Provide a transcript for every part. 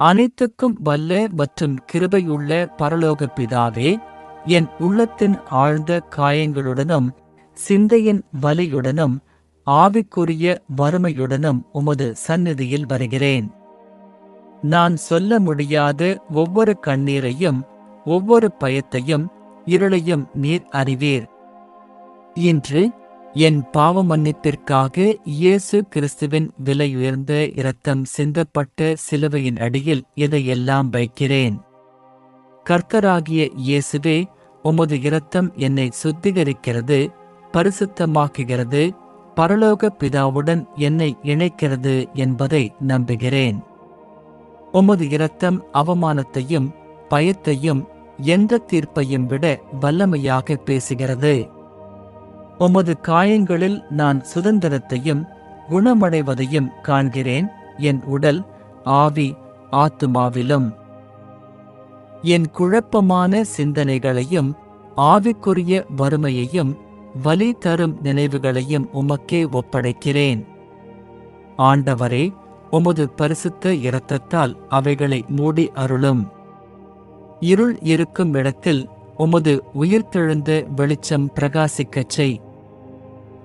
அனைத்துக்கும் வல்ல மற்றும் கிருபையுள்ள பரலோக பிதாவே என் உள்ளத்தின் ஆழ்ந்த காயங்களுடனும் சிந்தையின் வலியுடனும் ஆவிக்குரிய வறுமையுடனும் உமது சந்நிதியில் வருகிறேன். நான் சொல்ல முடியாத ஒவ்வொரு கண்ணீரையும் ஒவ்வொரு பயத்தையும் இருளையும் நீர் அறிவீர். இன்று என் பாவ மன்னிப்பிற்காக இயேசு கிறிஸ்துவின் விலையுயர்ந்த இரத்தம் சிந்தப்பட்ட சிலுவையின் அடியில் இதையெல்லாம் வைக்கிறேன். கர்த்தராகிய இயேசுவே உமது இரத்தம் என்னை சுத்திகரிக்கிறது பரிசுத்தமாக்குகிறது பரலோக பிதாவுடன் என்னை இணைக்கிறது என்பதை நம்புகிறேன். உமது இரத்தம் அவமானத்தையும் பயத்தையும் எந்த தீர்ப்பையும் விட வல்லமையாக பேசுகிறது. உமது காயங்களில் நான் சுதந்திரத்தையும் குணமடைவதையும் காண்கிறேன். என் உடல் ஆவி ஆத்துமாவிலும் என் குழப்பமான சிந்தனைகளையும் ஆவிக்குரிய வறுமையையும் வலி தரும் நினைவுகளையும் உமக்கே ஒப்படைக்கிறேன். ஆண்டவரே உமது பரிசுத்த இரத்தத்தால் அவைகளை மூடி அருளும். இருள் இருக்கும் இடத்தில் உமது உயிர்த்தெழுந்த வெளிச்சம் பிரகாசிக்கச் செய்.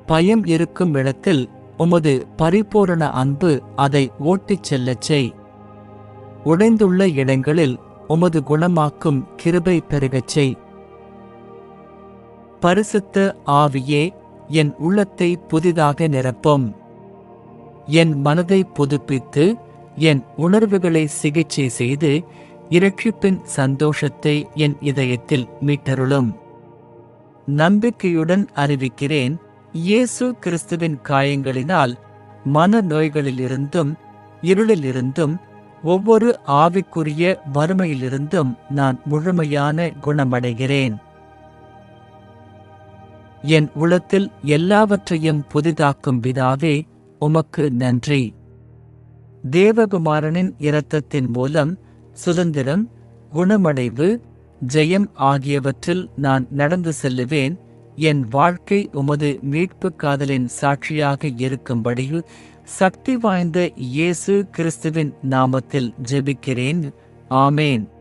பயம் இருக்கும் இடத்தில் உமது பரிபூரண அன்பு அதை ஓட்டிச் செல்லச் செய். உடைந்துள்ள இடங்களில் உமது குணமாக்கும் கிருபை பெருகச் செய். பரிசுத்த ஆவியே என் உள்ளத்தை புதிதாக நிரப்பும். என் மனதை புதுப்பித்து என் உணர்வுகளை சிகிச்சை செய்து இரட்சிப்பின் சந்தோஷத்தை என் இதயத்தில் மீட்டருளும். நம்பிக்கையுடன் அறிவிக்கிறேன் இயேசு கிறிஸ்துவின் காயங்களினால் மன நோய்களிலிருந்தும் இருளிலிருந்தும் ஒவ்வொரு ஆவிக்குரிய வறுமையிலிருந்தும் நான் முழுமையான குணமடைகிறேன். என் உளத்தில் எல்லாவற்றையும் புதிதாக்கும் விதாவே உமக்கு நன்றி. தேவகுமாரனின் இரத்தத்தின் மூலம் சுதந்திரம் குணமடைவு ஜெயம் ஆகியவற்றில் நான் நடந்து செல்லுவேன். என் வாழ்க்கை உமது மீட்பு காதலின் சாட்சியாக இருக்கும்படியில் சக்தி வாய்ந்த இயேசு கிறிஸ்துவின் நாமத்தில் ஜெபிக்கிறேன். ஆமேன்.